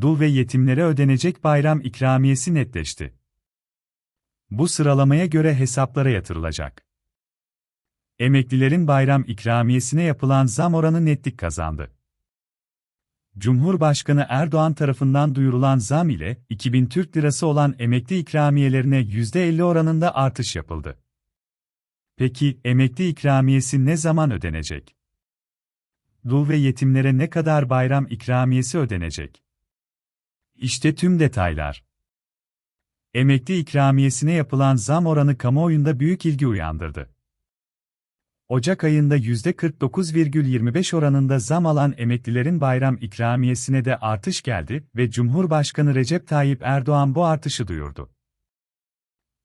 dul ve yetimlere ödenecek bayram ikramiyesi netleşti. Bu sıralamaya göre hesaplara yatırılacak. Emeklilerin bayram ikramiyesine yapılan zam oranı netlik kazandı. Cumhurbaşkanı Erdoğan tarafından duyurulan zam ile 2000 Türk Lirası olan emekli ikramiyelerine %50 oranında artış yapıldı. Peki emekli ikramiyesi ne zaman ödenecek? Dul ve yetimlere ne kadar bayram ikramiyesi ödenecek? İşte tüm detaylar. Emekli ikramiyesine yapılan zam oranı kamuoyunda büyük ilgi uyandırdı. Ocak ayında %49,25 oranında zam alan emeklilerin bayram ikramiyesine de artış geldi ve Cumhurbaşkanı Recep Tayyip Erdoğan bu artışı duyurdu.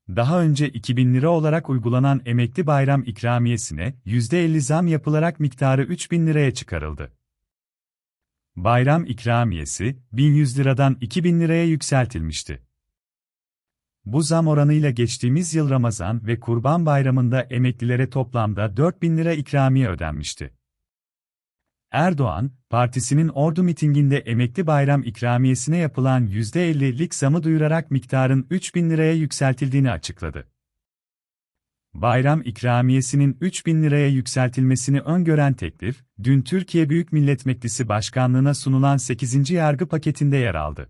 Daha önce 2000 lira olarak uygulanan emekli bayram ikramiyesine %50 zam yapılarak miktarı 3000 liraya çıkarıldı. Bayram ikramiyesi 1100 liradan 2000 liraya yükseltilmişti. Bu zam oranıyla geçtiğimiz yıl Ramazan ve Kurban Bayramı'nda emeklilere toplamda 4000 lira ikramiye ödenmişti. Erdoğan, partisinin ordu mitinginde emekli bayram ikramiyesine yapılan %50'lik zamı duyurarak miktarın 3000 liraya yükseltildiğini açıkladı. Bayram ikramiyesinin 3000 liraya yükseltilmesini öngören teklif, dün Türkiye Büyük Millet Meclisi Başkanlığına sunulan 8. yargı paketinde yer aldı.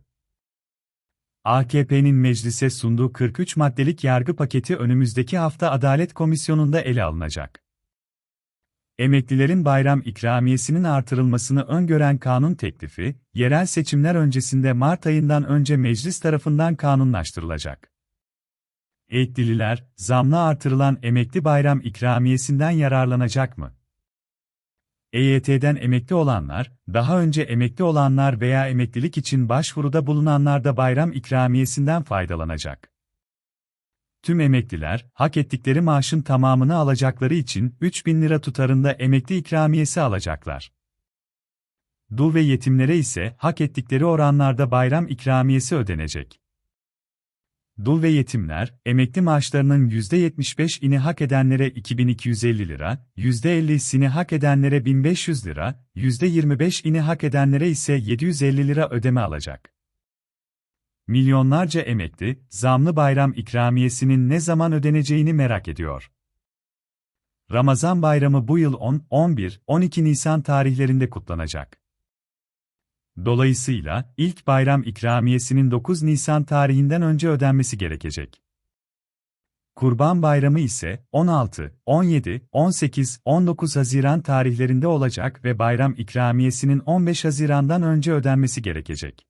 AKP'nin meclise sunduğu 43 maddelik yargı paketi önümüzdeki hafta Adalet Komisyonu'nda ele alınacak. Emeklilerin bayram ikramiyesinin artırılmasını öngören kanun teklifi, yerel seçimler öncesinde Mart ayından önce meclis tarafından kanunlaştırılacak. Eğitlililer, zamla artırılan emekli bayram ikramiyesinden yararlanacak mı? EYT'den emekli olanlar, daha önce emekli olanlar veya emeklilik için başvuruda bulunanlar da bayram ikramiyesinden faydalanacak. Tüm emekliler, hak ettikleri maaşın tamamını alacakları için 3000 lira tutarında emekli ikramiyesi alacaklar. Dul ve yetimlere ise hak ettikleri oranlarda bayram ikramiyesi ödenecek. Dul ve yetimler, emekli maaşlarının %75'ini hak edenlere 2250 lira, %50'sini hak edenlere 1500 lira, %25'ini hak edenlere ise 750 lira ödeme alacak. Milyonlarca emekli, zamlı bayram ikramiyesinin ne zaman ödeneceğini merak ediyor. Ramazan bayramı bu yıl 10, 11, 12 Nisan tarihlerinde kutlanacak. Dolayısıyla, ilk bayram ikramiyesinin 9 Nisan tarihinden önce ödenmesi gerekecek. Kurban Bayramı ise 16, 17, 18, 19 Haziran tarihlerinde olacak ve bayram ikramiyesinin 15 Haziran'dan önce ödenmesi gerekecek.